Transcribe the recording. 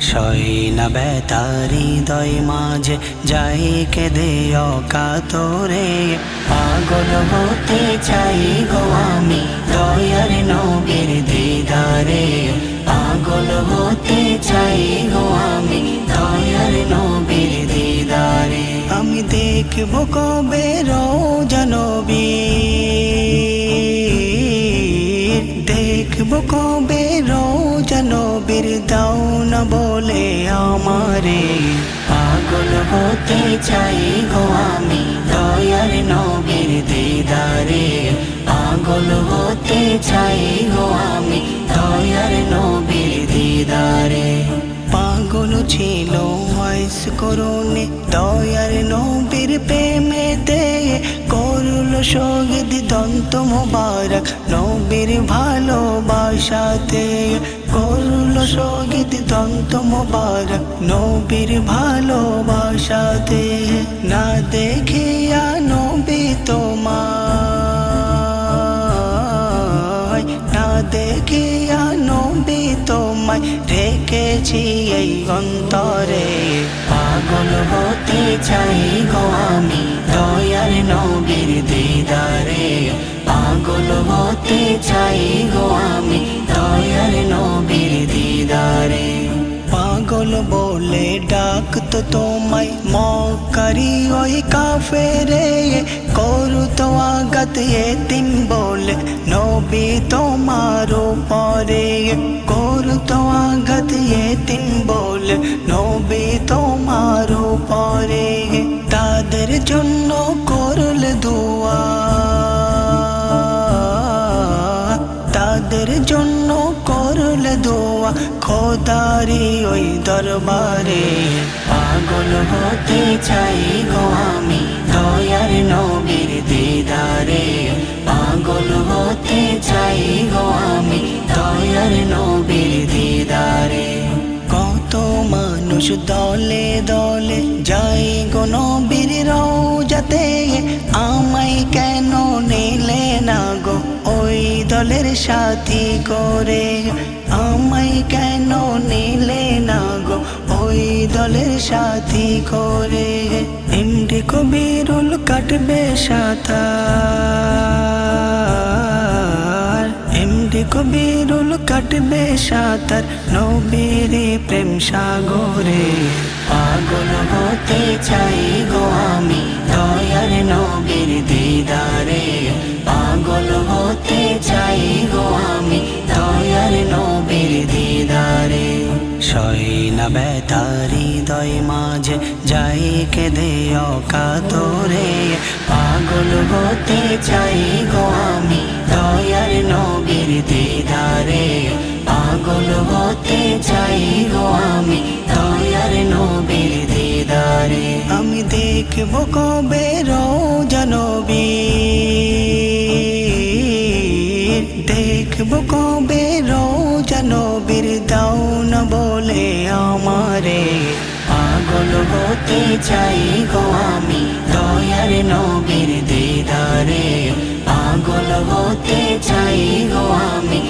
শয়না বেতারি দয় মাঝে যাই কেঁদে অকাতরে। পাগল হতে চাই গো আমি দয়ার নবীর দিদারে। পাগল হতে চাই গো আমি দয়ার নবীর দিদারে। আমি দেখব কবে রোজানবী দেখব কবে রোজানবীর দাও না বলে আমারে পাগল হতে চাই গো আমি। ছিল ওয়াইস করুনে দয়ার নবীর প্রেমেতে করল সগদ দন্ত মোবারক, নবীর ভালোবাসাতে করল সগদ দন্ত মোবারক, নবীর ভালোবাসাতে না দেখিয়া নবী তোমায়, না দেখিয়া নবী তোমায় রেখেছি এই অন্তরে। পাগল হতে চাই গো আমি, দয়ার নবীর দিদারে। পাগল হতে চাই গো আমি, দয়ার নবীর দিদারে। পাগল বলে ডাকতো তোমায় মকারি ওই কাফেরে। করু তো আগাত তিন বলে নবী তোমার পরে করু তো আগাত তিন বলে নবী তোমার পরে তাদের জন্য করল দোয়া তাদের জন্য করল দোয়া খোদারি ওই দরবারে পাগল হতে চাই গো আমি দয়ার নবীর মানুষ দলে দলে যাই গো নবীর রওজাতে। আমায় কেন নিলে না গো ওই দলের সাথী করে? আমায় কেন নিলে না গো ওই দলের সাথী করে? এমডি কবিরুল কাটবে সাঁতার। কবিরুল কাটবে সাঁতার নবীর প্রেম সাগরে পাগল হতে চাই গো আমি দয়ার নবীর দিদারে পাগল হতে চাই গো আমি দয়ার নবীর দিদারে শয়না বেতারি দয় মাঝে যাই কেঁদে অকাতরে পাগল হতে চাই গো আমি দয়ার নবীর কিনারে পাগল হতে চাই গো আমি দয়ার নবীর দিদারে। আমি দেখব কবে রোজনবী দেখব কবে রোজনবীর দাও না বলে আমারে। পাগল হতে চাই গো আমি দয়ার নবীর দিদারে। পাগল হতে চাই গো আমি